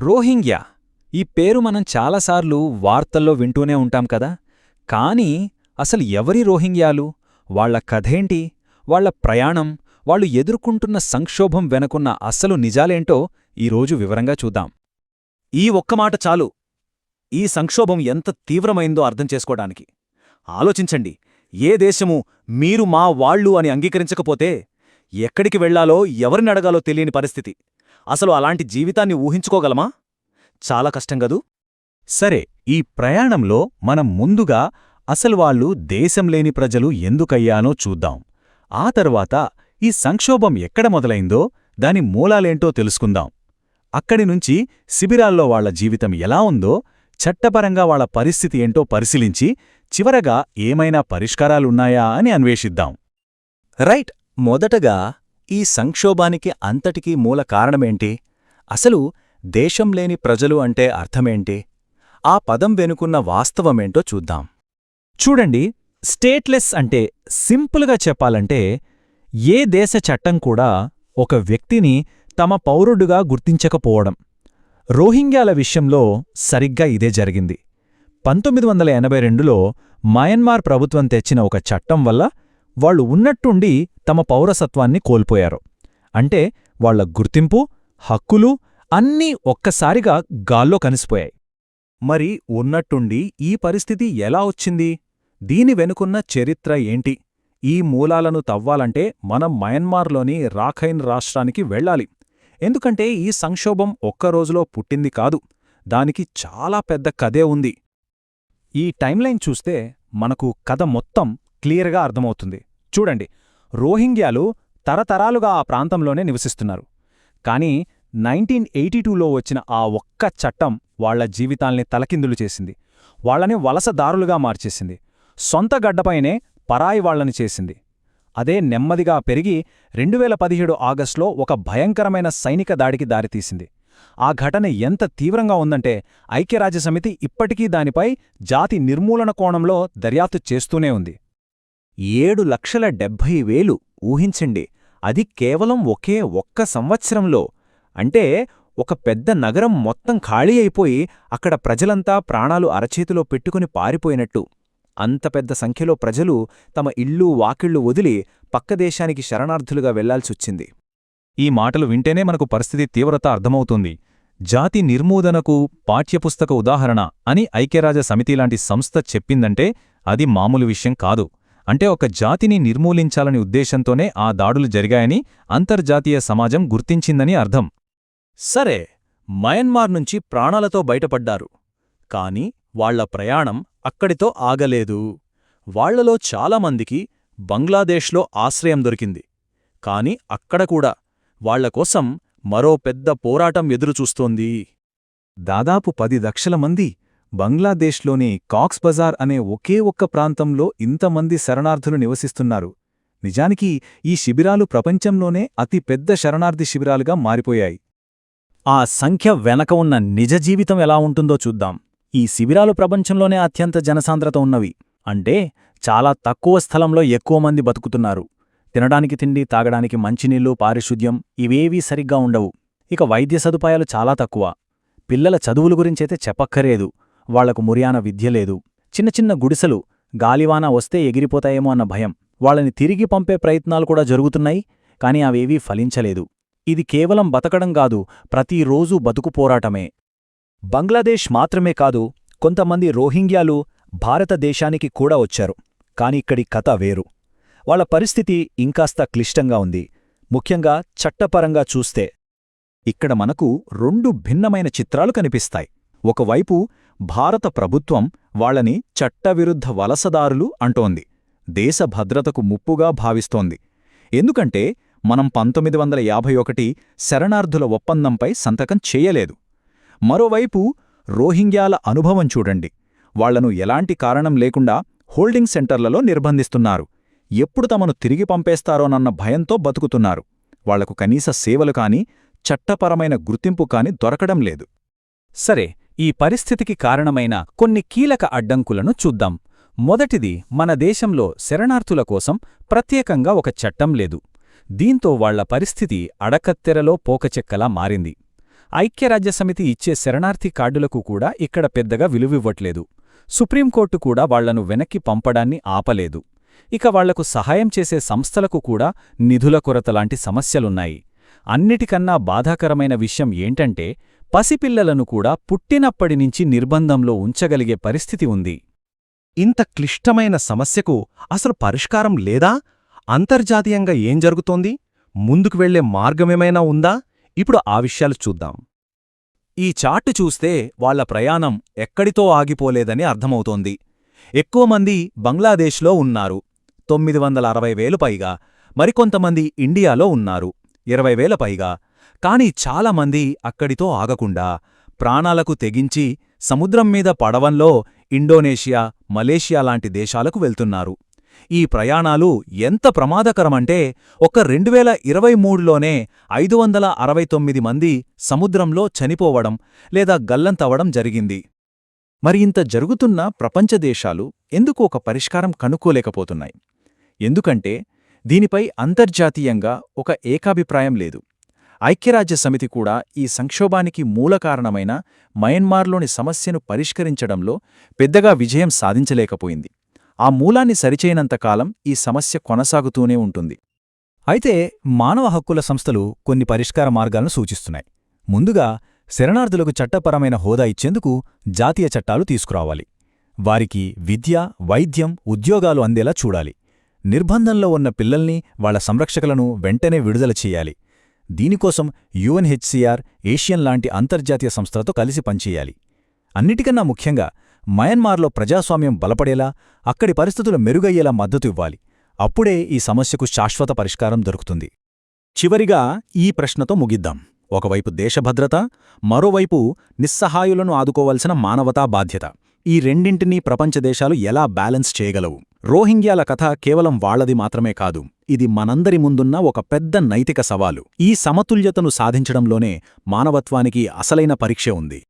రోహింగ్యా. ఈ పేరు మనం చాలాసార్లు వార్తల్లో వింటూనే ఉంటాం కదా. కానీ అసలు ఎవరి రోహింగ్యాలు? వాళ్ళ కథేంటి? వాళ్ళ ప్రయాణం? వాళ్ళు ఎదుర్కొంటున్న సంక్షోభం వెనకున్న అసలు నిజాలేంటో ఈరోజు వివరంగా చూద్దాం. ఈ ఒక్కమాట చాలు. ఈ సంక్షోభం ఎంత తీవ్రమైందో అర్థం చేసుకోవడానికి. ఆలోచించండి. ఏ దేశము మీరు మా వాళ్ళు అని అంగీకరించకపోతే ఎక్కడికి వెళ్ళాలో ఎవరిని అడగాలో తెలియని పరిస్థితి. అసలు అలాంటి జీవితాన్ని ఊహించుకోగలమా? చాలా కష్టం గదూ సరే ఈ ప్రయాణంలో మనం ముందుగా అసలు వాళ్ళు దేశంలేని ప్రజలు ఎందుకయ్యానో చూద్దాం. ఆ తర్వాత ఈ సంక్షోభం ఎక్కడ మొదలైందో దాని మూలాలేంటో తెలుసుకుందాం. అక్కడి నుంచి శిబిరాల్లో వాళ్ళ జీవితం ఎలా ఉందో చట్టపరంగా వాళ్ళ పరిస్థితి ఏంటో పరిశీలించి చివరగా ఏమైనా పరిష్కారాలున్నాయా అని అన్వేషిద్దాం. రైట్ మొదటగా ఈ సంక్షోభానికి అంతటికీ మూల కారణమేంటి? అసలు దేశం లేని ప్రజలు అంటే అర్థమేంటి? ఆ పదం వెనుకున్న వాస్తవమేంటో చూద్దాం. చూడండి స్టేట్లెస్ అంటే సింపుల్గా చెప్పాలంటే ఏ దేశ చట్టం కూడా ఒక వ్యక్తిని తమ పౌరుడుగా గుర్తించకపోవడం. రోహింగ్యాల విషయంలో సరిగ్గా ఇదే జరిగింది. పంతొమ్మిది వందల ఎనభై రెండులో మయన్మార్ ప్రభుత్వం తెచ్చిన ఒక చట్టం వల్ల వాళ్ళు ఉన్నట్టుండి తమ పౌరసత్వాన్ని కోల్పోయారు. అంటే వాళ్ళ గుర్తింపు హక్కులు అన్నీ ఒక్కసారిగా గాల్లో కనిసిపోయాయి. మరి ఉన్నట్టుండి ఈ పరిస్థితి ఎలా వచ్చింది? దీని వెనుకున్న చరిత్ర ఏంటి? ఈ మూలాలను తవ్వాలంటే మనం మయన్మార్లోని రాఖైన్ రాష్ట్రానికి వెళ్ళాలి. ఎందుకంటే ఈ సంక్షోభం ఒక్కరోజులో పుట్టింది కాదు. దానికి చాలా పెద్ద కథే ఉంది. ఈ టైంలైన్ చూస్తే మనకు కథ మొత్తం క్లియర్గా అర్థమవుతుంది. చూడండి రోహింగ్యాలు తరతరాలుగా ఆ ప్రాంతంలోనే నివసిస్తున్నారు. కానీ నైన్టీన్ ఎయిటీ టూలో వచ్చిన ఆ ఒక్క చట్టం వాళ్ళ జీవితాల్ని తలకిందులు చేసింది. వాళ్ళని వలసదారులుగా మార్చేసింది. సొంత గడ్డపైనే పరాయి వాళ్ళని చేసింది. అదే నెమ్మదిగా పెరిగి రెండువేల పదిహేడు ఆగస్టులో ఒక భయంకరమైన సైనిక దాడికి దారితీసింది. ఆ ఘటన ఎంత తీవ్రంగా ఉందంటే ఐక్యరాజ్యసమితి ఇప్పటికీ దానిపై జాతి నిర్మూలన కోణంలో దర్యాప్తు చేస్తూనే ఉంది. ఏడు లక్షల డెబ్భై వేలు ఊహించండి. అది కేవలం ఒకే ఒక్క సంవత్సరంలో. అంటే ఒక పెద్ద నగరం మొత్తం ఖాళీ అయిపోయి అక్కడ ప్రజలంతా ప్రాణాలు అరచేతిలో పెట్టుకుని పారిపోయినట్టు. అంత పెద్ద సంఖ్యలో ప్రజలు తమ ఇళ్ళు వాకిళ్ళు వదిలి పక్క దేశానికి శరణార్థులుగా వెళ్ళాల్సొచ్చింది ఈ మాటలు వింటేనే మనకు పరిస్థితి తీవ్రత అర్థమవుతుంది. జాతి నిర్మూదనకు పాఠ్యపుస్తక ఉదాహరణ అని ఐక్యరాజ్య సమితిలాంటి సంస్థ చెప్పిందంటే అది మామూలు విషయం కాదు. అంటే ఒక జాతిని నిర్మూలించాలని ఉద్దేశంతోనే ఆ దాడులు జరిగాయని అంతర్జాతీయ సమాజం గుర్తించిందని అర్థం. సరే మయన్మార్ నుంచి ప్రాణాలతో బయటపడ్డారు. కాని వాళ్ళ ప్రయాణం అక్కడితో ఆగలేదు. వాళ్ళలో చాలామందికి బంగ్లాదేశ్లో ఆశ్రయం దొరికింది. కాని అక్కడ కూడా వాళ్ళకోసం మరో పెద్ద పోరాటం ఎదురుచూస్తోంది. దాదాపు పది లక్షల మంది బంగ్లాదేశ్లోని కాక్స్ బజార్ అనే ఒకే ఒక్క ప్రాంతంలో ఇంతమంది శరణార్థులు నివసిస్తున్నారు. నిజానికి ఈ శిబిరాలు ప్రపంచంలోనే అతి పెద్ద శరణార్థి శిబిరాలుగా మారిపోయాయి. ఆ సంఖ్య వెనక ఉన్న నిజ జీవితం ఎలా ఉంటుందో చూద్దాం. ఈ శిబిరాలు ప్రపంచంలోనే అత్యంత జనసాంద్రత ఉన్నవి. అంటే చాలా తక్కువ స్థలంలో ఎక్కువ మంది బతుకుతున్నారు. తినడానికి తిండి తాగడానికి మంచినీళ్ళు పారిశుద్ధ్యం ఇవేవీ సరిగ్గా ఉండవు. ఇక వైద్య సదుపాయాలు చాలా తక్కువ. పిల్లల చదువుల గురించైతే చెప్పక్కరేదు వాళ్ళకు మురియాన విద్యలేదు చిన్న చిన్న గుడిసెలు గాలివాన వస్తే ఎగిరిపోతాయేమో అన్న భయం. వాళ్ళని తిరిగి పంపే ప్రయత్నాలు కూడా జరుగుతున్నాయి కాని అవేవీ ఫలించలేదు. ఇది కేవలం బతకడం కాదు ప్రతిరోజూ బతుకు పోరాటమే. బంగ్లాదేశ్ మాత్రమే కాదు కొంతమంది రోహింగ్యాలు భారతదేశానికి కూడా వచ్చారు కాని ఇక్కడి కథ వేరు. వాళ్ళ పరిస్థితి ఇంకాస్త క్లిష్టంగా ఉంది. ముఖ్యంగా చట్టపరంగా చూస్తే. ఇక్కడ మనకు రెండు భిన్నమైన చిత్రాలు కనిపిస్తాయి. ఒకవైపు భారత ప్రభుత్వం వాళ్ళని చట్టవిరుద్ధ వలసదారులు అంటోంది. దేశ భద్రతకు ముప్పుగా భావిస్తోంది. ఎందుకంటే మనం పంతొమ్మిది వందల యాభై ఒకటి శరణార్థుల ఒప్పందంపై సంతకం చేయలేదు. మరోవైపు రోహింగ్యాల అనుభవం చూడండి. వాళ్ళను ఎలాంటి కారణం లేకుండా హోల్డింగ్ సెంటర్లలో నిర్బంధిస్తున్నారు. ఎప్పుడు తమను తిరిగి పంపేస్తారోనన్న భయంతో బతుకుతున్నారు. వాళ్ళకు కనీస సేవలు కాని చట్టపరమైన గుర్తింపు కాని దొరకడం లేదు. సరే ఈ పరిస్థితికి కారణమైన కొన్ని కీలక అడ్డంకులను చూద్దాం. మొదటిది మన దేశంలో శరణార్థుల కోసం ప్రత్యేకంగా ఒక చట్టం లేదు. దీంతో వాళ్ళ పరిస్థితి అడకత్తెరలో పోకచెక్కలా మారింది. ఐక్యరాజ్యసమితి ఇచ్చే శరణార్థి కార్డులకు కూడా ఇక్కడ పెద్దగా విలువివ్వట్లేదు. సుప్రీంకోర్టు కూడా వాళ్ళను వెనక్కి పంపడాన్ని ఆపలేదు. ఇక వాళ్ళకు సహాయం చేసే సంస్థలకు కూడా నిధుల కొరతలాంటి సమస్యలున్నాయి. అన్నిటికన్నా బాధాకరమైన విషయం ఏంటంటే పసిపిల్లలను కూడా పుట్టినప్పటినుంచి నిర్బంధంలో ఉంచగలిగే పరిస్థితి ఉంది. ఇంత క్లిష్టమైన సమస్యకు అసలు పరిష్కారం లేదా? అంతర్జాతీయంగా ఏం జరుగుతోంది? ముందుకు వెళ్ళే మార్గమేమైనా ఉందా? ఇప్పుడు ఆ విషయాలు చూద్దాం. ఈ చార్టు చూస్తే వాళ్ళ ప్రయాణం ఎక్కడితో ఆగిపోలేదని అర్థమవుతోంది. ఎక్కువ మంది బంగ్లాదేశ్లో ఉన్నారు. తొమ్మిది వందల అరవై వేలు పైగా. మరికొంతమంది ఇండియాలో ఉన్నారు. ఇరవై వేల పైగా. కాని చాలామంది అక్కడితో ఆగకుండా ప్రాణాలకు తెగించి సముద్రం మీద పడవంలో ఇండోనేషియా మలేషియా లాంటి దేశాలకు వెళ్తున్నారు. ఈ ప్రయాణాలు ఎంత ప్రమాదకరమంటే ఒక రెండువేల ఇరవై మూడులోనే ఐదు వందల అరవై తొమ్మిది మంది సముద్రంలో చనిపోవడం లేదా గల్లంతవడం జరిగింది. మరి ఇంత జరుగుతున్న ప్రపంచ దేశాలు ఎందుకు ఒక పరిష్కారం కనుక్కోలేకపోతున్నాయి? ఎందుకంటే దీనిపై అంతర్జాతీయంగా ఒక ఏకాభిప్రాయం లేదు. ఐక్యరాజ్య సమితి కూడా ఈ సంక్షోభానికి మూల కారణమైన మయన్మార్లోని సమస్యను పరిష్కరించడంలో పెద్దగా విజయం సాధించలేకపోయింది. ఆ మూలాన్ని సరిచేయనంతకాలం ఈ సమస్య కొనసాగుతూనే ఉంటుంది. అయితే మానవ హక్కుల సంస్థలు కొన్ని పరిష్కార మార్గాలను సూచిస్తున్నాయి. ముందుగా శరణార్థులకు చట్టపరమైన హోదా ఇచ్చేందుకు జాతీయ చట్టాలు తీసుకురావాలి. వారికి విద్య వైద్యం ఉద్యోగాలు అందేలా చూడాలి. నిర్బంధంలో ఉన్న పిల్లల్ని వాళ్ళ సంరక్షకులను వెంటనే విడుదల చేయాలి. దీనికోసం యుఎన్హెచ్సిఆర్ ఏషియన్ లాంటి అంతర్జాతీయ సంస్థలతో కలిసి పనిచేయాలి. అన్నిటికన్నా ముఖ్యంగా మయన్మార్లో ప్రజాస్వామ్యం బలపడేలా అక్కడి పరిస్థితులు మెరుగయ్యేలా మద్దతు ఇవ్వాలి. అప్పుడే ఈ సమస్యకు శాశ్వత పరిష్కారం దొరుకుతుంది. చివరిగా ఈ ప్రశ్నతో ముగిద్దాం. ఒకవైపు దేశభద్రత మరోవైపు నిస్సహాయులను ఆదుకోవలసిన మానవతా బాధ్యత. ఈ రెండింటినీ ప్రపంచ దేశాలు ఎలా బ్యాలెన్స్ చేయగలవు? రోహింగ్యాల కథ కేవలం వాళ్ళది మాత్రమే కాదు ఇది మనందరి ముందున్న ఒక పెద్ద నైతిక సవాలు. ఈ సమతుల్యతను సాధించడంలోనే మానవత్వానికి అసలైన పరీక్ష ఉంది.